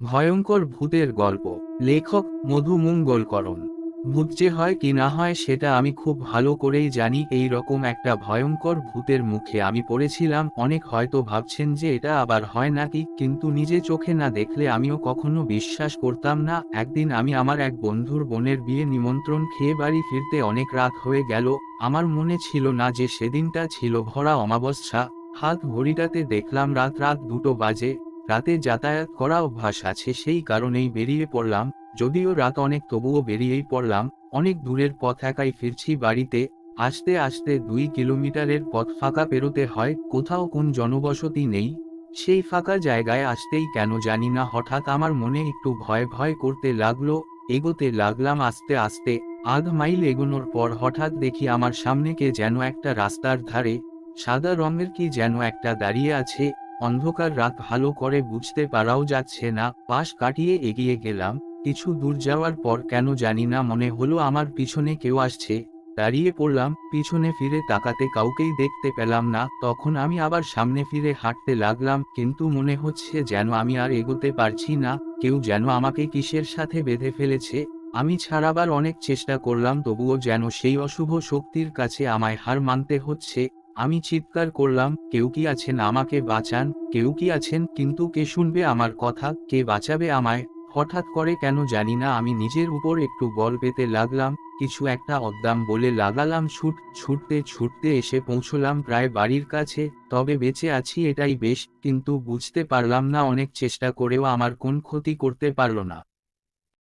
ভয়ঙ্কর ভূতের গল্প। লেখক মধু মঙ্গলকরণ। ভূত যে হয় কি না হয় সেটা আমি খুব ভালো করেই জানি, এই রকম একটা ভয়ঙ্কর ভূতের মুখে আমি পড়েছিলাম, অনেক হয়তো ভাবছেন যে এটা আবার হয় নাকি, কিন্তু নিজে চোখে না দেখলে আমিও কখনো বিশ্বাস করতাম না। একদিন আমি আমার এক বন্ধুর বোনের বিয়ে নিমন্ত্রণ খেয়ে বাড়ি ফিরতে অনেক রাত হয়ে গেল, আমার মনে ছিল না যে সেদিনটা ছিল ভরা অমাবস্যা। হাত ঘড়িটাতে দেখলাম রাত রাত দুটো বাজে রাতে যাতায়াত করা অভ্যাস আছে, সেই কারণেই বেরিয়ে পড়লাম। যদিও রাত অনেক, তবুও বেরিয়েই পড়লাম। অনেক দূরের পথ একাই ফিরছি বাড়িতে। আসতে আসতে দুই কিলোমিটারের পথ ফাঁকা পেরোতে হয়, কোথাও কোন জনবসতি নেই। সেই ফাঁকা জায়গায় আসতেই কেন জানি না, হঠাৎ আমার মনে একটু ভয় ভয় করতে লাগল। এগোতে লাগলাম আস্তে আস্তে। আধ মাইল এগোনোর পর হঠাৎ দেখি আমার সামনে কে যেন একটা রাস্তার ধারে, সাদা রঙের কি যেন একটা দাঁড়িয়ে আছে। অন্ধকার রাত ভালো করে বুঝতে পারাও যাচ্ছে না, পাশ কাটিয়ে এগিয়ে গেলাম, কিছু দূর যাওয়ার পর কেন জানি না মনে হলো আমার পিছনে কেউ আসছে, দাঁড়িয়ে পড়লাম, পিছনে ফিরে তাকাতে কাউকেই দেখতে পেলাম না, তখন আমি আবার সামনে ফিরে হাঁটতে লাগলাম, কিন্তু মনে হচ্ছে যেন আমি আর এগোতে পারছি না, কেউ যেন আমাকে কিসের সাথে বেঁধে ফেলেছে, আমি ছাড়াবার অনেক চেষ্টা করলাম তবুও যেন সেই অশুভ শক্তির কাছে আমায় হার মানতে হচ্ছে আমি চিৎকার করলাম, কেউ কি আছেন আমাকে বাঁচান, কেউ কি আছেন কিন্তু কে শুনবে আমার কথা, কে বাঁচাবে আমায়, হঠাৎ করে কেন জানি না আমি নিজের উপর একটু বল পেতে লাগলাম, কিছু একটা অদ্দাম বলে লাগালাম, ছুট, ছুটতে ছুটতে এসে পৌঁছলাম প্রায় বাড়ির কাছে, তবে বেঁচে আছি এটাই বেশ, কিন্তু বুঝতে পারলাম না অনেক চেষ্টা করেও আমার কোন ক্ষতি করতে পারল না।